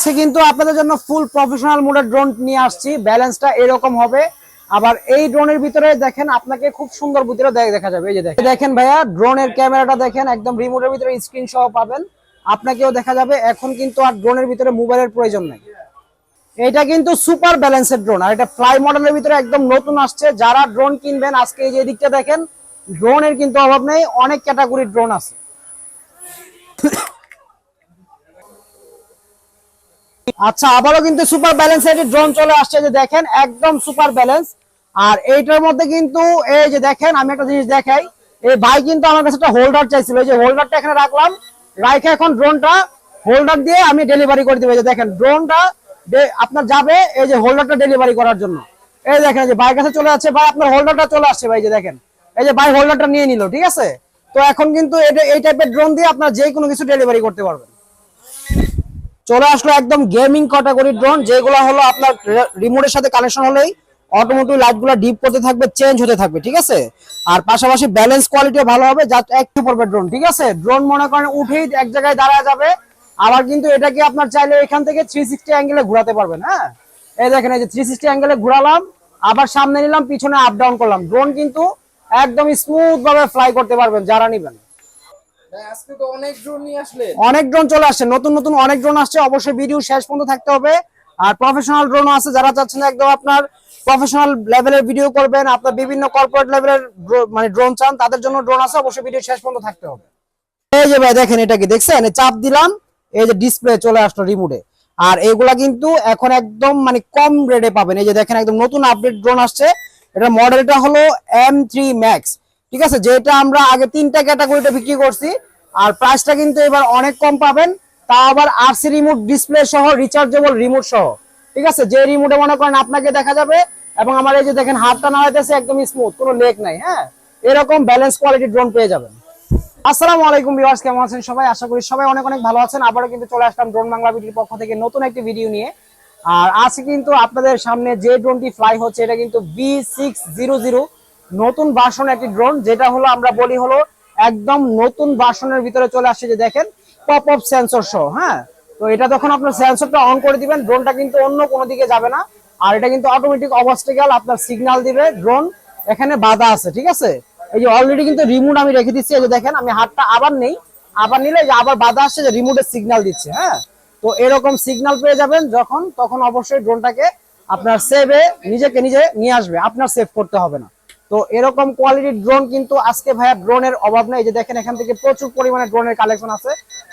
সে কিন্তু আপনাদের জন্য ফুল প্রফেশনাল মোডের ড্রোন নিয়ে আসছি। ব্যালেন্সটা এরকম হবে। আবার এই ড্রোনের ভিতরে দেখেন, আপনাকে খুব সুন্দর ভিতরে দেখ- দেখা যাবে। এই যে দেখেন। দেখেন ভাইয়া ড্রোনের ক্যামেরাটা দেখেন, একদম রিমোটের ভিতরে স্ক্রিন সহ পাবেন। আপনাকেও দেখা যাবে, এখন কিন্তু আর ড্রোনের ভিতরে মোবাইলের প্রয়োজন নেই। এটা কিন্তু সুপার ব্যালেন্সের ড্রোন আর এটা ফ্লাই মডেলের ভিতরে একদম নতুন আসছে। যারা ড্রোন কিনবেন, আজকে এই যে দিকটা দেখেন ড্রোনের কিন্তু অভাব নেই। অনেক ক্যাটাগরির ড্রোন আছে। আচ্ছা আবারও কিন্তু সুপার ব্যালেন্স এর ড্রোন চলে আসছে যে দেখেন, একদম সুপার ব্যালেন্স আর এইটার মধ্যে কিন্তু, এই যে দেখেন, আমি একটা জিনিস দেখাই। এই ভাই কিন্তু আমার কাছে একটা হোল্ডার চাইছিল, এই যে হোল্ডারটা এখানে রাখলাম। রাইখে এখন ড্রোনটা হোল্ডার দিয়ে আমি ডেলিভারি করে দিব যে দেখেন ড্রোনটা আপনার যাবে এই যে হোল্ডারটা ডেলিভারি করার জন্য। এই দেখেন যে ভাইয়ের কাছে চলে আসছে ভাই, আপনার হোল্ডারটা চলে আসছে, ভাই যে দেখেন। এই যে ভাই হোল্ডারটা নিয়ে নিল, ঠিক আছে? তো এখন কিন্তু এটা এই টাইপের ড্রোন দিয়ে আপনার যে কোনো কিছু ডেলিভারি করতে পারবেন। চলে আসলো একদম গেমিং ক্যাটাগরির ড্রোন যেগুলো হলো আপনার রিমোটের সাথে কানেকশন হলেই অটোমেটিক লাইটগুলো ডিপ করতে থাকবে চেঞ্জ হতে থাকবে, ঠিক আছে? আর পাশাপাশি ব্যালেন্স কোয়ালিটিও ভালো হবে যা একটু পড়বে ড্রোন ঠিক আছে? ড্রোন মনে করেন উঠেই এক জায়গায় দাঁড়ায় যাবে, আবার কিন্তু এটাকে আপনার চাইলে এখান থেকে থ্রি সিক্সটি অ্যাঙ্গেলে ঘোরাতে পারবেন হ্যাঁ? এই দেখেন এই যে থ্রি সিক্সটি অ্যাঙ্গেলে ঘোরালাম, আবার সামনে নিলাম, পিছনে আপ ডাউন করলাম। ড্রোন কিন্তু একদম স্মুথ ভাবে ফ্লাই করতে পারবেন, যারা নিবেন। অনেক ড্রোন চলে আসছে, নতুন নতুন অনেক ড্রোন আসছে, অবশ্যই ভিডিও শেষ পর্যন্ত থাকতে হবে। আর প্রফেশনাল ড্রোনও আছে, যারা চাচ্ছেন একদম আপনার প্রফেশনাল লেভেলের ভিডিও করবেন, আপনার বিভিন্ন কর্পোরেট লেভেলের মানে ড্রোন চান, তাদের জন্য ড্রোন আছে, অবশ্যই ভিডিও শেষ পর্যন্ত থাকতে হবে। এই যে ভাই, দেখেন এটা কি, দেখছেন? চাপ দিলাম, এই যে ডিসপ্লে চলে আসলো রিমোটে আর এগুলা কিন্তু এখন একদম মানে কম রেটে পাবেন। এই যে দেখেন, একদম নতুন আপডেট ড্রোন আসছে। এটা মডেলটা হলো এম থ্রি ম্যাক্স ঠিক আছে? যেটা আমরা আগে তিনটা ক্যাটাগরিতে বিক্রি করছি, আর প্রাইসটা কিন্তু এবার অনেক কম পাবেন। তা আবার আরসি রিমোট ডিসপ্লে সহ রিচার্জেবল রিমোট সহ। ঠিক আছে? যে রিমোটে মনে করেন আপনাকে দেখা যাবে, এবং আমার এই যে দেখেন, হাতটা না হইতেছে একদম স্মুথ কোনো লেগ নাই হ্যাঁ? এরকম ব্যালেন্স কোয়ালিটি ড্রোন পেয়ে যাবেন। আসসালামু আলাইকুম ভিউয়ার্স কেমন আছেন সবাই? আশা করি সবাই অনেক অনেক ভালো আছেন। আবারও কিন্তু চলে আসলাম ড্রোন বাংলা ভিডিওর পক্ষ থেকে নতুন একটি ভিডিও নিয়ে। আর আজকে কিন্তু আপনাদের সামনে যে ড্রোনটি ফ্লাই হচ্ছে, এটা কিন্তু বি সিক্স জিরো জিরো নতুন ভার্সন একটি ড্রোন, যেটা হলো আমরা বলি হলো একদম নতুন ভার্সনের ভিতরে চলে আসছে যে দেখেন পপ অফ সেন্সর সহ হ্যাঁ? তো এটা যখন আপনার সেন্সরটা অন করে দিবেন, ড্রোনটা কিন্তু অন্য কোনো দিকে যাবে না। আর এটা কিন্তু অটোমেটিক অবস্টিক্যাল আপনার সিগন্যাল দিবে, ড্রোন এখানে বাধা আছে, ঠিক আছে? এই যে অলরেডি কিন্তু রিমোট আমি রেখে দিচ্ছি, এই যে দেখেন, আমি হাতটা আবার নেই, আবার নিলে যে আবার বাধা আসছে যে রিমোটের সিগন্যাল দিচ্ছে হ্যাঁ? তো এরকম সিগন্যাল পেয়ে যাবেন যখন, তখন অবশ্যই ড্রোনটাকে আপনার সেভে নিজেকে নিজে নিয়ে আসবে, আপনার সেভ করতে হবে না। তো এরকম কোয়ালিটির ড্রোন কিন্তু আজকে ভাইয়া ড্রোনের অভাব নেই। যে দেখেন, এখান থেকে প্রচুর পরিমাণে ড্রোনের কালেকশন আছে।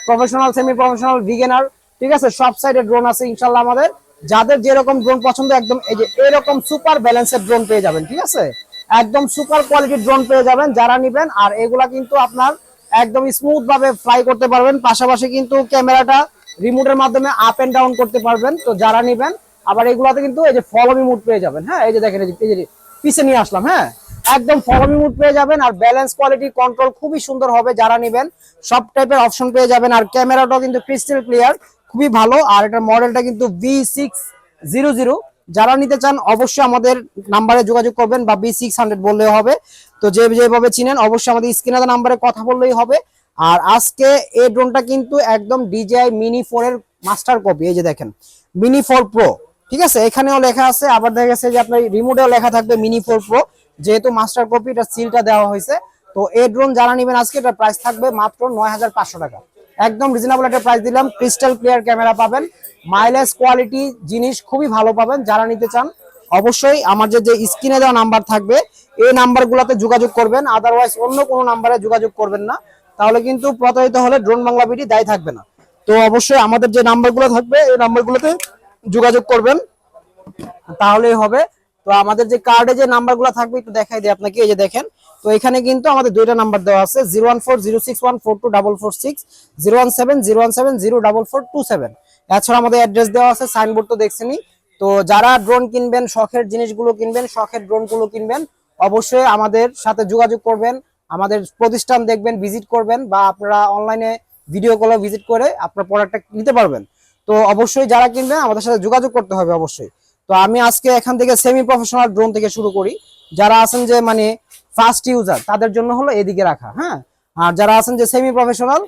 প্রফেশনাল সেমি প্রফেশনাল বিগিনার ঠিক আছে? সব সাইডে ড্রোন আছে ইনশাল্লাহ আমাদের। যাদের যেরকম ড্রোন পছন্দ, একদম এই যে এরকম সুপার ব্যালেন্সের ড্রোন পেয়ে যাবেন, ঠিক আছে? একদম সুপার কোয়ালিটির ড্রোন পেয়ে যাবেন যারা নিবেন। আর এগুলা কিন্তু আপনার একদম স্মুথ ভাবে ফ্লাই করতে পারবেন। পাশাপাশি কিন্তু ক্যামেরাটা রিমোটের মাধ্যমে আপ এন্ড ডাউন করতে পারবেন। তো যারা নিবেন, আবার এগুলাতে কিন্তু এই যে ফলো মুড পেয়ে যাবেন। হ্যাঁ এই যে দেখেন এই যে- এই যে, পিছে নিয়ে আসলাম হ্যাঁ? একদম ফলো মুড পেয়ে যাবেন আর ব্যালেন্স কোয়ালিটি কন্ট্রোল খুবই সুন্দর হবে যারা নিবেন। সব টাইপের অপশন পেয়ে যাবেন আর ক্যামেরাটাও কিন্তু ক্রিস্টাল ক্লিয়ার খুবই ভালো। আর এটার মডেলটা কিন্তু ভি সিক্স জিরো জিরো যারা নিতে চান অবশ্যই আমাদের নাম্বারে যোগাযোগ করবেন বা বি সিক্স হান্ড্রেড বললেও হবে। তো যে যেভাবে চিনেন অবশ্যই আমাদের স্ক্রিনে নাম্বারে কথা বললেই হবে। আর আজকে এই ড্রোনটা কিন্তু একদম ডিজিআই মিনি ফোর এর মাস্টার কপি এই যে দেখেন মিনি ফোর প্রো ঠিক আছে? এখানেও লেখা আছে, আবার দেখা গেছে যে আপনার রিমোটেও লেখা থাকবে মিনি ফোর প্রো যেহেতু মাস্টার কপি এটা সিলটা দেওয়া হয়েছে, তো এই ড্রোন যারা নেবেন আজকে, এটার প্রাইস থাকবে মাত্র নয় হাজার পাঁচশো টাকা। একদম রিজনেবল একটা প্রাইস দিলাম ক্রিস্টাল ক্লিয়ার ক্যামেরা পাবেন মাইলেজ কোয়ালিটি জিনিস খুবই ভালো পাবেন, যারা নিতে চান, অবশ্যই আমার যে স্ক্রিনে দেওয়া নাম্বার থাকবে, এই নাম্বারগুলোতে যোগাযোগ করবেন আদারওয়াইজ অন্য কোনো নাম্বারে যোগাযোগ করবেন না, তাহলে কিন্তু প্রতারিত হলে ড্রোন বাংলা বিডি দায়ী থাকবে না। তো অবশ্যই আমাদের যে নাম্বারগুলো থাকবে, এই নাম্বারগুলোতে যোগাযোগ করবেন, তাহলেই হবে। তো আমাদের যে কার্ডে যে নাম্বারগুলো থাকবে একটু দেখাই দিই আপনাকে, এই যে দেখেন। তো এখানে কিন্তু আমাদের দুইটা নাম্বার দেওয়া আছে zero one four zero six one four two double four six one seven one seven zero double four two seven এছাড়া আমাদের অ্যাড্রেস দেওয়া আছে সাইনবোর্ড তো দেখছেনই। তো যারা ড্রোন কিনবেন, শখের জিনিসগুলো কিনবেন, শখের ড্রোনগুলো কিনবেন, অবশ্যই আমাদের সাথে যোগাযোগ করবেন। আমাদের প্রতিষ্ঠান দেখবেন ভিজিট করবেন বা আপনারা অনলাইনে ভিডিও কলে ভিজিট করে আপনার প্রোডাক্টটা নিতে পারবেন। তো অবশ্যই যারা কিনবেন, আমাদের সাথে যোগাযোগ করতে হবে অবশ্যই। তো আমি আজকে এখান থেকে সেমি প্রফেশনাল ড্রোন থেকে শুরু করি। যারা আছেন যে মানে ফার্স্ট ইউজার তাদের জন্য হলো এদিকে রাখা হ্যাঁ? আর যারা আছেন যে সেমি প্রফেশনাল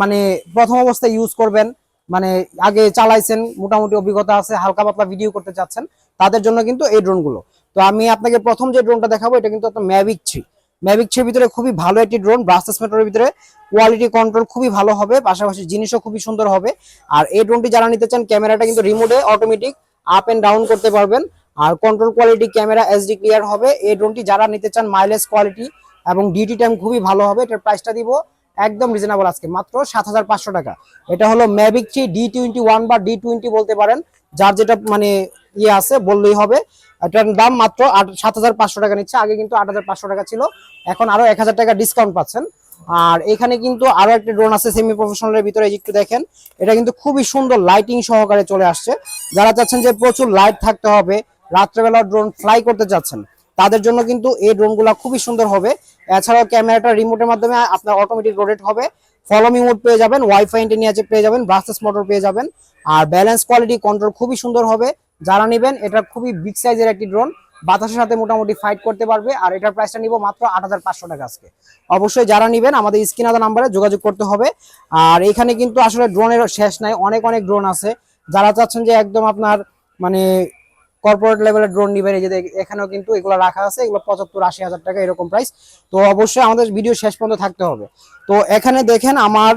মানে প্রথম অবস্থায় ইউজ করবেন মানে আগে চালাইছেন, মোটামুটি অভিজ্ঞতা আছে, হালকা পাতলা ভিডিও করতে চাচ্ছেন, তাদের জন্য কিন্তু এই ড্রোনগুলো তো আমি আপনাকে প্রথম যে ড্রোনটা দেখাবো, এটা কিন্তু একটা ম্যাভিক থ্রি ম্যাভিক থ্রির ভিতরে খুবই ভালো একটি ড্রোন ব্রাসেস ভিতরে কোয়ালিটি কন্ট্রোল খুবই ভালো হবে, পাশাপাশি জিনিসও খুবই সুন্দর হবে। আর এই ড্রোনটি যারা নিতে চান, ক্যামেরাটা কিন্তু রিমোটে অটোমেটিক আপ এন্ড ডাউন করতে পারবেন। আর control quality camera SD clear হবে। এই ড্রোনটি যারা নিতে চান মাইলেজ কোয়ালিটি এবং ডিউটি টাইম খুবই ভালো হবে, এটার প্রাইসটা দিব একদম রিজনেবল আজকে। মাত্র সাত হাজার পাঁচশো টাকা। এটা হলো Mavic three D twenty one বা ডি টোয়েন্টি বলতে পারেন। যার যেটা মানে ইয়ে আছে, বললেই হবে। এটার দাম মাত্র সাত হাজার পাঁচশো টাকা নিচ্ছে। আগে কিন্তু আট হাজার পাঁচশো টাকা ছিল। এখন আরও এক হাজার টাকা ডিসকাউন্ট পাচ্ছেন। আর এখানে কিন্তু আরও একটা ড্রোন আছে সেমি প্রফেশনালের ভিতরে একটু দেখেন। এটা কিন্তু খুবই সুন্দর লাইটিং সহকারে চলে আসছে। যারা চাচ্ছেন যে প্রচুর লাইট থাকতে হবে, রাত্রেবেলা ড্রোন ফ্লাই করতে চাচ্ছেন, তাদের জন্য কিন্তু এই ড্রোনগুলো খুবই সুন্দর হবে। এছাড়াও ক্যামেরাটা রিমোটের মাধ্যমে আপনার অটোমেটিক রোটেট হবে। ফলোমি মোড পেয়ে যাবেন ওয়াইফাই ইন্টারনেট পেয়ে যাবেন ব্রাসেস মোটর পেয়ে যাবেন। আর ব্যালেন্স কোয়ালিটি কন্ট্রোল খুবই সুন্দর হবে। যারা নেবেন, এটা খুবই বিগ সাইজের একটি ড্রোন বাতাসের সাথে মোটামুটি ফাইট করতে পারবে। আর এটার প্রাইসটা নিব মাত্র আট হাজার পাঁচশো টাকা আজকে। অবশ্যই যারা নেবেন, আমাদের স্ক্রিন আদার নাম্বারে যোগাযোগ করতে হবে। আর এখানে কিন্তু আসলে ড্রোনের শেষ নাই, অনেক অনেক ড্রোন আছে। যারা চাচ্ছেন যে একদম আপনার মানে কর্পোরেট লেভেলের ড্রোন নিবেন এই এখানেও কিন্তু এগুলো রাখা আছে, এগুলো পঁচাত্তর আশি হাজার টাকা এরকম প্রাইস তো অবশ্যই আমাদের ভিডিও শেষ পর্যন্ত থাকতে হবে। তো এখানে দেখেন আমার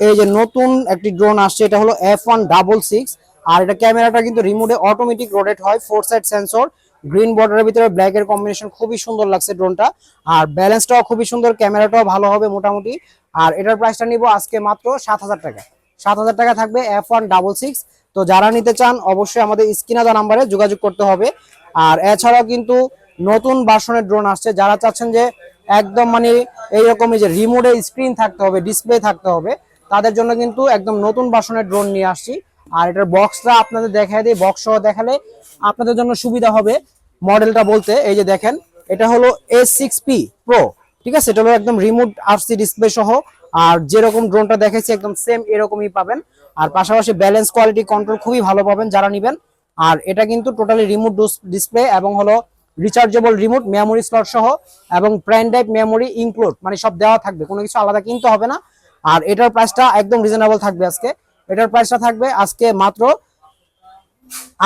এই যে নতুন একটি ড্রোন আসছে, এটা হলো এফ ওয়ান ডাবল সিক্স আর এটা ক্যামেরাটা কিন্তু রিমোটে অটোমেটিক রোটেট হয় ফোর সাইড সেন্সর গ্রিন বর্ডারের ভিতরে ব্ল্যাক এর কম্বিনেশন খুবই সুন্দর লাগছে ড্রোনটা আর ব্যালেন্সটাও খুবই সুন্দর, ক্যামেরাটাও ভালো হবে মোটামুটি। আর এটার প্রাইসটা নিব আজকে মাত্র সাত হাজার টাকা। সাত হাজার টাকা থাকবে এফ ওয়ান ডাবল সিক্স তো যারা নিতে চান, অবশ্যই আমাদের স্ক্রিনাদা নাম্বারে যোগাযোগ করতে হবে। আর এছাড়াও কিন্তু নতুন ভার্সনের ড্রোন আসছে। যারা চাচ্ছেন যে একদম মানে এইরকমই যে রিমোটে স্ক্রিন থাকতে হবে ডিসপ্লে থাকতে হবে, তাদের জন্য কিন্তু একদম নতুন ভার্সনের ড্রোন নিয়ে আসছি। আর এটার বক্সটা আপনাদের দেখায় দিই। বক্স সহ দেখালে আপনাদের জন্য সুবিধা হবে মডেলটা বলতে। এই যে দেখেন, এটা হলো এস সিক্স পি প্রো ঠিক আছে? এটা হলো একদম রিমোট আরসি ডিসপ্লে সহ আর যেরকম ড্রোনটা দেখেছি একদম সেম এরকমই পাবেন। আর পাশাপাশি ব্যালেন্স কোয়ালিটি কন্ট্রোল খুবই ভালো পাবেন যারা নেবেন। আর এটা কিন্তু টোটালি রিমোট ডিসপ্লে এবং হলো রিচার্জেবল রিমোট মেমোরি স্লট সহ এবং প্রাইম ড্রাইভ মেমোরি ইনক্লুড মানে সব দেওয়া থাকবে, কোনো কিছু আলাদা কিনতে হবে না। আর এটার প্রাইসটা একদম রিজনেবল থাকবে আজকে। এটার প্রাইসটা থাকবে আজকে মাত্র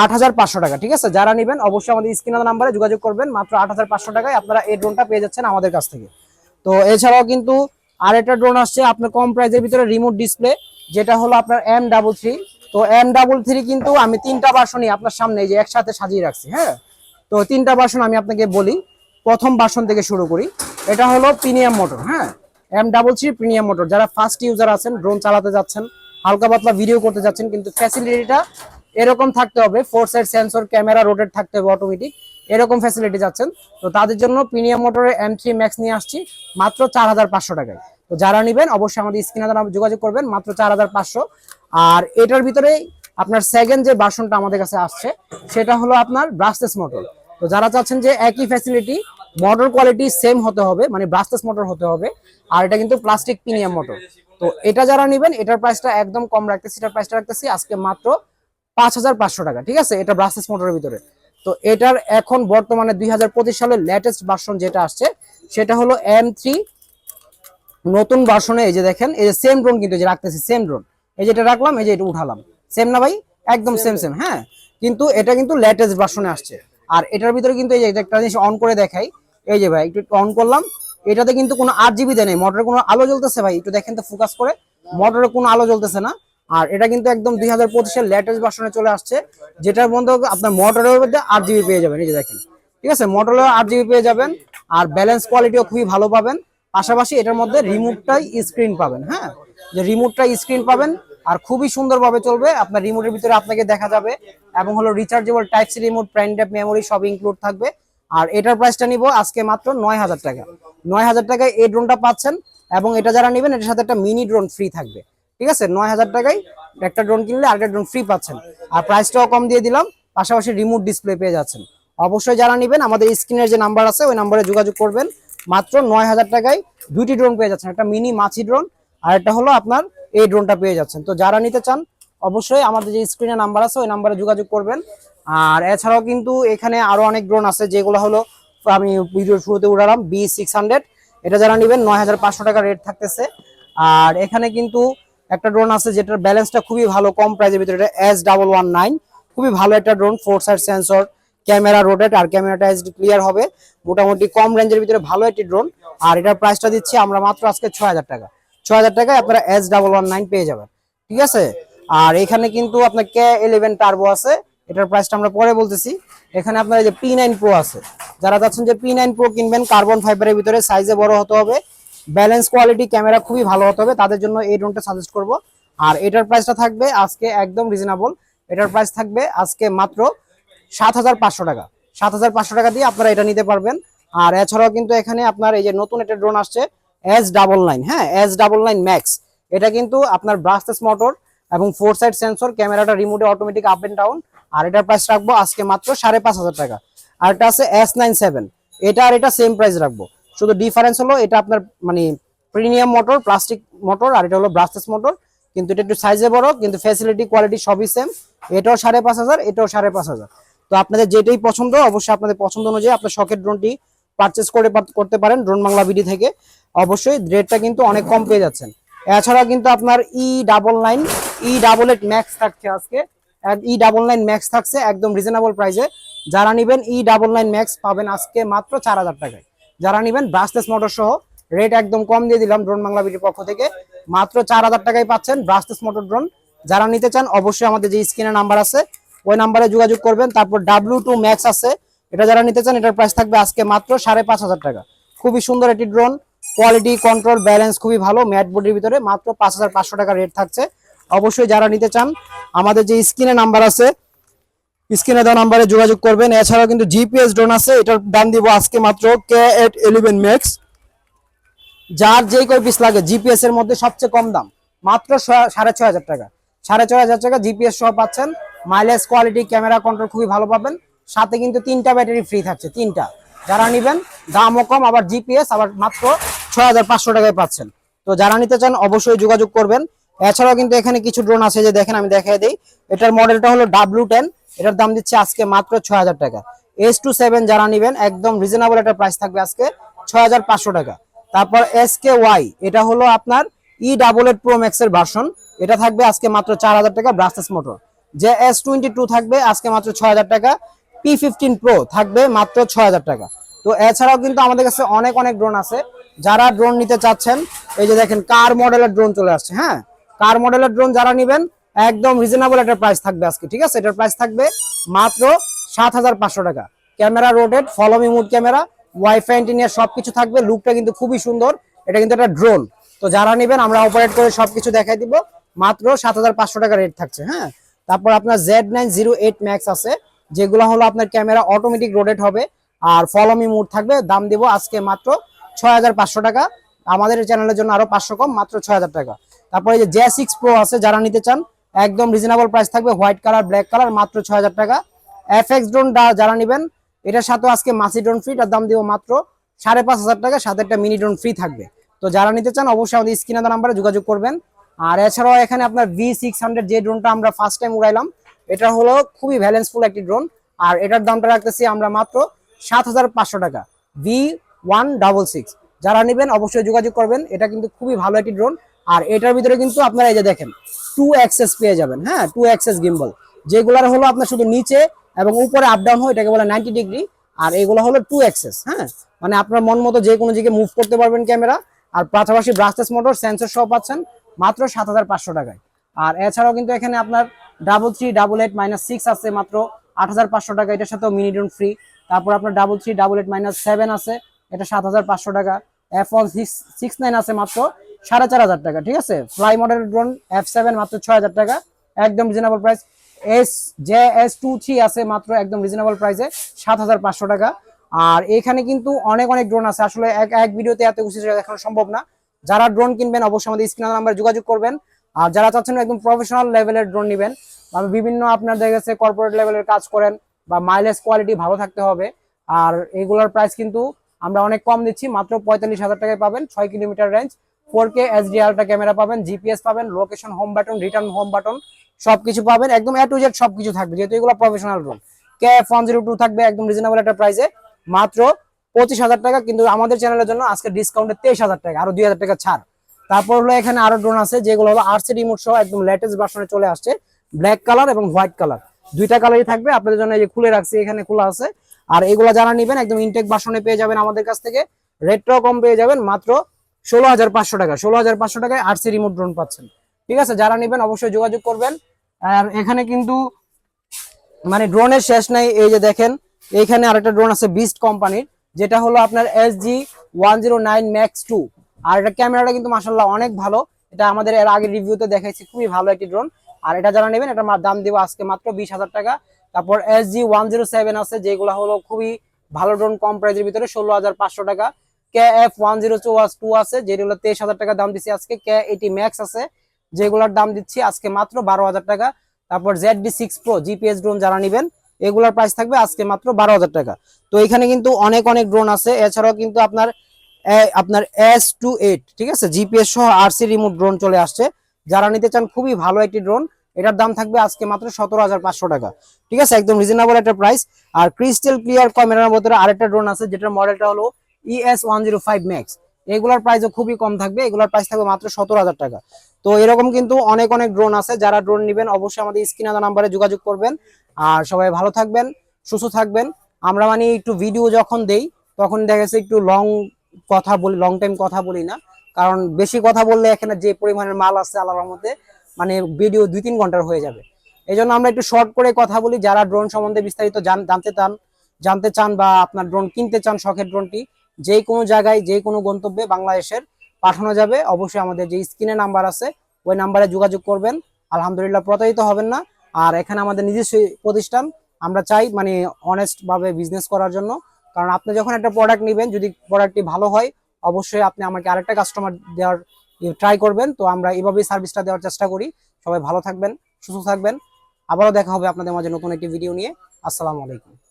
আট হাজার পাঁচশো টাকা, ঠিক আছে? যারা নেবেন, অবশ্যই আমাদের স্ক্রিনের নাম্বারে যোগাযোগ করবেন। মাত্র আট হাজার পাঁচশো টাকায় আপনারা এই ড্রোনটা পেয়ে যাচ্ছেন আমাদের কাছ থেকে। তো এছাড়াও কিন্তু আরেকটা ড্রোন আসছে, আপনার কম প্রাইসের ভিতরে রিমোট ডিসপ্লে যেটা হলো আপনার এম ডাবল থ্রি তো এম ডাবল থ্রি কিন্তু আমি তিনটা বাসনই আপনার সামনে যে একসাথে সাজিয়ে রাখছি হ্যাঁ? তো তিনটা বাসন আমি আপনাকে বলি, প্রথম বাসন থেকে শুরু করি। এটা হলো প্রিমিয়াম মোটর হ্যাঁ? M double three premium motor যারা ফার্স্ট ইউজার আছেন ড্রোন চালাতে যাচ্ছেন, হালকা পাতলা ভিডিও করতে যাচ্ছেন, কিন্তু ফ্যাসিলিটিটা এরকম থাকতে হবে four side sensor camera rotate থাকতে হবে অটোমেটিক এরকম ফ্যাসিলিটি যাচ্ছেন। তো তাদের জন্য প্রিমিয়াম মোটরের এম থ্রি ম্যাক্স নিয়ে আসছি, মাত্র চার হাজার পাঁচশো টাকায়। তো যারা নেবেন, অবশ্যই আমাদের স্ক্রিনে যোগাযোগ করবেন, মাত্র চার হাজার পাঁচশো। আর এটার ভিতরে আপনার সেকেন্ড যে বাসনটা আমাদের কাছে আসছে, সেটা হলো আপনার ব্রাসলেস মোটর তো যারা চাচ্ছেন যে একই ফ্যাসিলিটি মোটর কোয়ালিটি সেম হতে হবে মানে ব্রাসলেস মোটর হতে হবে, আর এটা কিন্তু প্লাস্টিক প্রিমিয়াম মোটর তো এটা যারা নেবেন, এটার প্রাইসটা একদম কম রাখতেছি, এটার প্রাইসটা রাখতেছি আজকে মাত্র পাঁচ হাজার পাঁচশো টাকা, ঠিক আছে? এটা ব্রাসেস মোটরের ভিতরে। তো এটার এখন বর্তমানে দুই হাজার পঁচিশ সালের লেটেস্ট ভার্সন যেটা আসছে সেটা হলো এম থ্রি নতুন ভার্সনে এই যে দেখেন এই যে সেম ড্রোন কিন্তু যে রাখতেছি সেম ড্রোন এই যে এটা রাখলাম এই যে এটা উঠালাম। সেম না ভাই? একদম সেম সেম হ্যাঁ। কিন্তু এটা কিন্তু লেটেস্ট ভার্সনে আসছে। আর এটার ভিতরে কিন্তু এই যে একটা জিনিস অন করে দেখাই। এই যে ভাই একটু অন করলাম। এটাতে কিন্তু কোনো আট জিবি দেয় নেই। মোটরে কোনো আলো জ্বলতেছে ভাই? একটু দেখেন তো ফোকাস করে। মোটরে কোনো আলো জ্বলতেছে না। আর এটা কিন্তু একদম দুই হাজার পঁচিশের লেটেস্ট ভার্সনে চলে আসছে, যেটার মধ্যে আপনার মোটরের মধ্যে আট জিবি পেয়ে যাবেন, এই যে দেখেন। ঠিক আছে? মোটরে আট জিবি পেয়ে যাবেন, আর ব্যালেন্স কোয়ালিটিও খুবই ভালো পাবেন। পাশাপাশি এটার মধ্যে রিমোটটাই স্ক্রিন পাবেন হ্যাঁ? যে রিমোটটাই স্ক্রিন পাবেন, আর খুবই সুন্দরভাবে চলবে। আপনার রিমোটের ভিতরে আপনাকে দেখা যাবে, এবং হলো rechargeable type C remote prime ড্যাপ মেমোরি সব ইনক্লুড থাকবে। আর এটার প্রাইসটা নিব আজকে মাত্র নয় হাজার টাকা। নয় হাজার টাকায় এই ড্রোনটা পাচ্ছেন, এবং এটা যারা নেবেন, এটার সাথে একটা মিনি ড্রোন ফ্রি থাকবে। ঠিক আছে? নয় হাজার টাকায় একটা ড্রোন কিনলে আরেকটা ড্রোন ফ্রি পাচ্ছেন। আর প্রাইসটাও কম দিয়ে দিলাম, পাশাপাশি রিমোট ডিসপ্লে পেয়ে যাচ্ছেন। অবশ্যই যারা নেবেন, আমাদের স্ক্রিনের যে নাম্বার আছে, ওই নাম্বারে যোগাযোগ করবেন। মাত্র নয় হাজার টাকায় দুইটি ড্রোন পেয়ে যাচ্ছেন, একটা মিনি মাছি ড্রোন আর একটা হলো আপনার এই ড্রোনটা পেয়ে যাচ্ছেন। তো যারা নিতে চান, অবশ্যই আমাদের যে স্ক্রিনে নাম্বার আছে, ওই নাম্বারে যোগাযোগ করবেন। আর এছাড়াও কিন্তু এখানে আরও অনেক ড্রোন আছে, যেগুলো হলো, আমি ভিডিওর শুরুতে উঠালাম বি সিক্স হান্ড্রেড এটা যারা নেবেন নয় হাজার পাঁচশো টাকা রেট থাকতেছে। আর এখানে কিন্তু একটা ড্রোন আছে যেটার ব্যালেন্সটা খুবই ভালো, কম প্রাইসের ভিতরে, এটা এস ডাবল ওয়ান নাইন খুবই ভালো একটা drone four side sensor camera rotate আর ক্যামেরাটা এইচডি ক্লিয়ার হবে। মোটামুটি কম রেঞ্জের ভিতরে ভালো একটি ড্রোন আর এটার প্রাইসটা দিচ্ছি আমরা মাত্র আজকে ছয় হাজার টাকা। ছয় হাজার টাকায় আপনারা এস ডাবল ওয়ান নাইন পেয়ে যাবেন, ঠিক আছে? আর এখানে কিন্তু আপনার কে ইলেভেন টার্বো আছে, এটার প্রাইসটা আমরা পরে বলতেছি। এখানে আপনার যে পি নাইন প্রো আছে, যারা চাচ্ছেন যে পি নাইন প্রো কিনবেন কার্বন ফাইবারের ভিতরে সাইজে বড় হতে হবে ব্যালেন্স কোয়ালিটি ক্যামেরা খুবই ভালো হতে হবে। তাদের জন্য এই ড্রোনটা সাজেস্ট করব। আর এটার প্রাইসটা থাকবে আজকে একদম রিজনেবল এটার প্রাইস থাকবে আজকে মাত্র সাত হাজার পাঁচশো টাকা। সাত হাজার পাঁচশো টাকা দিয়ে আপনারা এটা নিতে পারবেন। আর এছাড়াও কিন্তু এখানে আপনার এই যে নতুন একটা ড্রোন আসছে এস ডাবল নাইন হ্যাঁ এস ডাবল নাইন ম্যাক্স এটা কিন্তু আপনার ব্রাস্টেস মোটর এবং ফোর সাইড সেন্সর ক্যামেরাটা রিমোটে অটোমেটিক আপ এন্ড ডাউন আর এটার প্রাইস রাখব আজকে মাত্র সাড়ে পাঁচ হাজার টাকা। আর এটা আছে এস নাইন সেভেন এটা আর এটা সেম প্রাইস রাখব। শুধু ডিফারেন্স হলো এটা আপনার মানে প্রিমিয়াম মোটর প্লাস্টিক মোটর আর এটা হলো ব্রাসলেস মোটর কিন্তু এটা একটু সাইজে বড়, কিন্তু ফ্যাসিলিটি কোয়ালিটি সবই সেম এটাও সাড়ে পাঁচ হাজার, এটাও সাড়ে পাঁচ হাজার। তো আপনাদের যেটাই পছন্দ, অবশ্যই আপনাদের পছন্দ অনুযায়ী আপনার শখের ড্রোনটি পারচেস করে করতে পারেন ড্রোন বাংলা বিডি থেকে। অবশ্যই রেটটা কিন্তু অনেক কম পেয়ে যাচ্ছেন। এছাড়া কিন্তু আপনার E double nine E double eight max থাকছে আজকে। ই ডাবল নাইন ম্যাক্স থাকছে একদম রিজনেবল প্রাইসে যারা নিবেন ই ডাবল নাইন ম্যাক্স পাবেন আজকে মাত্র চার হাজার টাকায়। যারা নিবেন ব্রাসলেস মোটর সহ রেট একদম কম দিয়ে দিলাম ড্রোন বাংলা বিডির পক্ষ থেকে। মাত্র চার হাজার টাকায় পাচ্ছেন ব্রাসলেস মোটর ড্রোন যারা নিতে চান, অবশ্যই আমাদের যে স্ক্রিনে নাম্বার আছে, ওই নাম্বারে যোগাযোগ করবেন। তারপর ডাব্লিউ টু ম্যাক্স আছে। এটা যারা নিতে চান, এটার প্রাইস থাকবে আজকে মাত্র সাড়ে পাঁচ হাজার টাকা। খুবই সুন্দর একটি ড্রোন কোয়ালিটি কন্ট্রোল ব্যালেন্স খুবই ভালো। ম্যাট বডির ভিতরে মাত্র পাঁচ হাজার পাঁচশো টাকা রেট থাকছে। অবশ্যই যারা নিতে চান, আমাদের যে স্ক্রিনে নাম্বার আছে স্ক্রিনে দেওয়া নাম্বারে যোগাযোগ করবেন। এছাড়াও কিন্তু জিপিএস ড্রোন আছে, এটার দাম দিব আজকে মাত্র কে এট ইলেভেন ম্যাক্স যার যেই কয় পিস লাগে, জিপিএস এর মধ্যে সবচেয়ে কম দাম, মাত্র সাড়ে ছয় হাজার টাকা। সাড়ে ছয় হাজার টাকা জিপিএস সহ পাচ্ছেন। মাইলেজ কোয়ালিটি ক্যামেরা কন্ট্রোল খুবই ভালো পাবেন। সাথে কিন্তু তিনটা ব্যাটারি ফ্রি থাকছে, তিনটা। যারা নিবেন, দামও কম, আবার জিপিএস আবার মাত্র ছয় হাজার পাঁচশো টাকায় পাচ্ছেন। তো যারা নিতে চান, অবশ্যই যোগাযোগ করবেন। এছাড়াও কিন্তু এখানে কিছু ড্রোন আছে, যে দেখেন আমি দেখাই দিই। এটার মডেলটা হলো ডাব্লিউ টেন এটার দাম দিচ্ছে আজকে মাত্র ছয় হাজার টাকা। এস টু সেভেন যারা নিবেন, একদম রিজনেবল একটা প্রাইস থাকবে আজকে ছয় হাজার পাঁচশো টাকা। তারপর এস কে ওয়াই এটা হলো আপনার E double eight pro max এর ভার্সন এটা থাকবে আজকে মাত্র চার হাজার টাকা ব্রাসলেস মোটর যে এস টোয়েন্টি টু থাকবে, আজকে মাত্র ছয় হাজার টাকা। পি ফিফটিন প্রো থাকবে মাত্র ছয় হাজার টাকা। তো এছাড়াও কিন্তু আমাদের কাছে অনেক অনেক ড্রোন আছে। যারা ড্রোন নিতে চাচ্ছেন, এই যে দেখেন কার মডেলের ড্রোন চলে আসছে হ্যাঁ? কার মডেলের ড্রোন যারা নিবেন একদম রিজনেবল একটা প্রাইস থাকবে আজকে, ঠিক আছে? এটার প্রাইস থাকবে মাত্র সাত হাজার পাঁচশো টাকা। Camera rotate follow me mode camera wifi ইন্টিনিয়ার সবকিছু থাকবে লুকটা কিন্তু খুবই সুন্দর। এটা কিন্তু একটা ড্রোন তো যারা নেবেন, আমরা অপারেট করে সবকিছু দেখাই দিব। মাত্র সাত হাজার পাঁচশো টাকা রেট থাকছে হ্যাঁ? তারপর আপনার Z nine zero eight max আছে, যেগুলো হলো আপনার ক্যামেরা অটোমেটিক রোটেট হবে। আর ফলোমি মুড থাকবে, দাম দিব আজকে মাত্র ছয় হাজার পাঁচশো টাকা। আমাদের চ্যানেলের জন্য আরও পাঁচশো কম, মাত্র ছয় হাজার টাকা। তারপরে যে জে সিক্স প্রো আছে, যারা নিতে চান একদম রিজনেবল প্রাইস থাকবে হোয়াইট কালার ব্ল্যাক কালার মাত্র ছয় হাজার টাকা এফ এক্স ড্রোন যারা নেবেন, এটার সাথে আজকে মাসি ড্রোন ফ্রি তার দাম দিব মাত্র সাড়ে পাঁচ হাজার টাকা, সাথে একটা মিনি ড্রোন ফ্রি থাকবে। তো যারা নিতে চান, অবশ্যই আমাদের স্ক্রিনে নাম্বারে যোগাযোগ করবেন। আর এছাড়াও এখানে আপনার ভি সিক্স হান্ড্রেড যে ড্রোনটা আমরা ফার্স্ট টাইম উড়াইলাম, এটা হলো খুবই ব্যালেন্সফুল একটি ড্রোন আর এটার দামটা রাখতেছি আমরা মাত্র সাত হাজার পাঁচশো টাকা ভি ওয়ান ডাবল সিক্স যারা নেবেন, অবশ্যই যোগাযোগ করবেন। এটা কিন্তু খুবই ভালো একটি ড্রোন আর এটার ভিতরে কিন্তু আপনারা এই যে দেখেন টু অ্যাক্সেস পেয়ে যাবেন হ্যাঁ টু অ্যাক্সেস গিম্বল যেগুলার হলো আপনার শুধু নিচে এবং উপরে আপ ডাউন হয়, এটাকে বলে নাইনটি ডিগ্রি আর এগুলো হলো টু অ্যাক্সেস হ্যাঁ মানে আপনার মন মতো যে কোনো দিকে মুভ করতে পারবেন ক্যামেরা আর পাশাপাশি ব্রাসলেস মোটর সেন্সর সহ পাচ্ছেন, মাত্র সাত হাজার পাঁচশো টাকায়। আর এছাড়াও কিন্তু এখানে আপনার double three double eight minus six আছে, মাত্র আট হাজার পাঁচশো টাকা। এটার সাথেও মিনি ড্রোন ফ্রি তারপর আপনার double three double eight minus seven আছে, এটা সাত হাজার পাঁচশো টাকা। F one six six nine আছে মাত্র সাড়ে চার হাজার টাকা, ঠিক আছে? Fly model drone F seven মাত্র ছয় হাজার টাকা, একদম reasonable price S J S two three আছে মাত্র একদম রিজনেবল প্রাইসে সাত হাজার পাঁচশো টাকা। আর এখানে কিন্তু অনেক অনেক ড্রোন আছে। আসলে এক এক ভিডিওতে এত কিছু দেখানো সম্ভব না। যারা ড্রোন কিনবেন, অবশ্যই আমাদের স্ক্রিন নাম্বার যোগাযোগ করবেন। আর যারা চাচ্ছেন একদম প্রফেশনাল লেভেলের ড্রোন নেবেন, বা বিভিন্ন আপনার দেখা গেছে কর্পোরেট লেভেলের কাজ করেন, বা মাইলেজ কোয়ালিটি ভালো থাকতে হবে। আর এগুলোর প্রাইস কিন্তু আমরা অনেক কম দিচ্ছি, মাত্র পঁয়তাল্লিশ হাজার টাকায় পাবেন, ছয় kilometre range four K HD ultra camera পাবেন জিপিএস পাবেন location home button return home button সবকিছু পাবেন। একদম এ টু জেড সবকিছু থাকবে, যেহেতু এগুলো professional drone K F one zero two থাকবে, একদম রিজনেবল একটা প্রাইসে মাত্র পঁচিশ হাজার টাকা, কিন্তু আমাদের চ্যানেলের জন্য আজকে ডিসকাউন্টে তেইশ হাজার টাকা, আরও দুই হাজার টাকা ছাড়। তারপর হলো এখানে আরও ড্রোন আছে, যেগুলো হলো আরসি রিমোট সহ একদম লেটেস্ট ভার্সনে চলে আসছে ব্ল্যাক কালার এবং হোয়াইট কালার দুইটা কালারই থাকবে, আপনাদের জন্য এই যে খুলে রাখছি, এখানে খোলা আছে। আর এগুলো যারা নেবেন, একদম ইনটেক ভার্সনে পেয়ে যাবেন আমাদের কাছ থেকে। রেটটাও কম পেয়ে যাবেন, মাত্র ষোলো হাজার পাঁচশো টাকা, ষোলো হাজার পাঁচশো টাকায় আরসি রিমোট ড্রোন পাচ্ছেন। ঠিক আছে? যারা নেবেন অবশ্যই যোগাযোগ করবেন। আর এখানে কিন্তু মানে ড্রোনের শেষ নাই, এই যে দেখেন, এইখানে আরেকটা ড্রোন আছে বিস্ট কোম্পানির যেটা হলো আপনার S G one zero nine max two আর এটা ক্যামেরাটা কিন্তু মাসাল্লাহ অনেক ভালো। এটা আমাদের এর আগে রিভিউতে দেখাইছি, খুবই ভালো একটি ড্রোন আর এটা যারা নেবেন, এটা দাম দিব আজকে মাত্র বিশ হাজার টাকা। তারপর S G one zero seven আছে, যেগুলো হলো খুবই ভালো ড্রোন কম প্রাইজের ভিতরে ষোলো হাজার পাঁচশো টাকা। K F one zero two আছে যেগুলো তেইশ হাজার টাকা দাম দিচ্ছি আজকে। কে এইটি ম্যাক্স আছে, যেগুলোর দাম দিচ্ছি আজকে মাত্র বারো হাজার টাকা। তারপর Z D six pro GPS drone যারা নেবেন, এগুলোর প্রাইস থাকবে আজকে মাত্র বারো হাজার টাকা। তো এখানে কিন্তু অনেক অনেক ড্রোন আছে, এছাড়াও কিন্তু আপনার আপনার এস টু এইট ঠিক আছে? জিপিএস সহ আরসি রিমোট ড্রোন চলে আসছে। যারা নিতে চান, খুবই ভালো একটি ড্রোন এটার দাম থাকবে আজকে মাত্র সতেরো হাজার পাঁচশো টাকা। ঠিক আছে? একদম রিজনেবল একটা প্রাইস আর ক্রিস্টাল ক্লিয়ার ক্যামেরার ভিতরে আরেকটা ড্রোন আছে, যেটার মডেলটা হলো E S one zero five max এগুলোর প্রাইসও খুবই কম থাকবে। এগুলোর প্রাইস থাকবে মাত্র সতেরো হাজার টাকা। তো এরকম কিন্তু অনেক অনেক ড্রোন আছে। যারা ড্রোন নেবেন, অবশ্যই আমাদের স্ক্রিনে নাম্বারে যোগাযোগ করবেন। আর সবাই ভালো থাকবেন, সুস্থ থাকবেন। আমরা মানে একটু ভিডিও যখন দেই, তখন দেখা যাচ্ছে একটু লং কথা বলি লং টাইম কথা বলি না। কারণ বেশি কথা বললে এখানে যে পরিমাণের মাল আছে আল্লাহর মধ্যে মানে ভিডিও দুই তিন ঘণ্টার হয়ে যাবে। এই জন্য আমরা একটু শর্ট করে কথা বলি। যারা ড্রোন সম্বন্ধে বিস্তারিত জান- জানতে চান জানতে চান বা আপনার ড্রোন কিনতে চান, শখের ড্রোনটি যে কোনো জায়গায় যে কোনো গন্তব্যে বাংলাদেশের পাঠানো যাবে। অবশ্যই আমাদের যে স্ক্রিনে নাম্বার আছে, ওই নাম্বারে যোগাযোগ করবেন। আলহামদুলিল্লাহ প্রতারিত হবেন না। আর এখানে আমাদের নিজস্ব প্রতিষ্ঠান, আমরা চাই মানে অনেস্ট ভাবে বিজনেস করার জন্য। কারণ আপনি যখন একটা প্রোডাক্ট নেবেন, যদি প্রোডাক্টটি ভালো হয়, অবশ্যই আপনি আমাকে আরেকটা কাস্টমার দেওয়ার ট্রাই করবেন। তো আমরা এইভাবেই সার্ভিসটা দেওয়ার চেষ্টা করি। সবাই ভালো থাকবেন, সুস্থ থাকবেন। আবারও দেখা হবে আপনাদের মাঝে নতুন একটি ভিডিও নিয়ে। আসসালামু আলাইকুম।